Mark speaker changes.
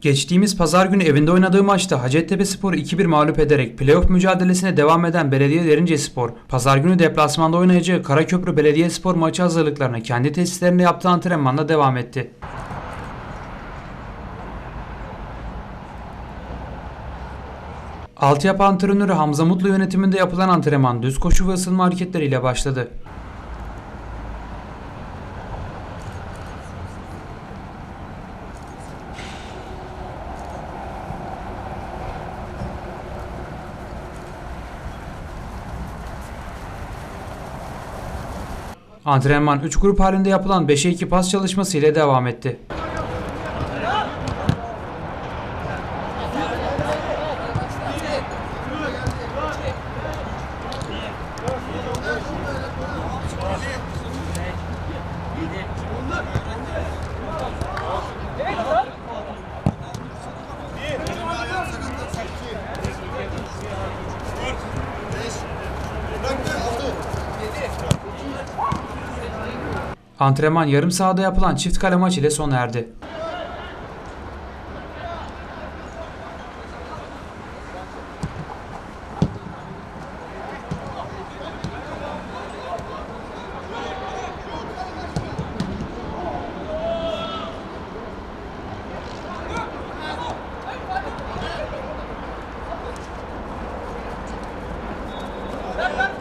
Speaker 1: Geçtiğimiz pazar günü evinde oynadığı maçta Hacettepe Spor'u 2-1 mağlup ederek playoff mücadelesine devam eden Belediye Derince Spor, pazar günü deplasmanda oynayacağı Karaköprü Belediyespor maçı hazırlıklarına kendi tesislerinde yaptığı antrenmanla devam etti. Altyapı antrenörü Hamza Mutlu yönetiminde yapılan antrenman düz koşu ve ısınma hareketleriyle başladı. Antrenman 3 grup halinde yapılan 5'e 2 pas çalışması ile devam etti. Antrenman yarım sahada yapılan çift kale maç ile sona erdi. Let's go.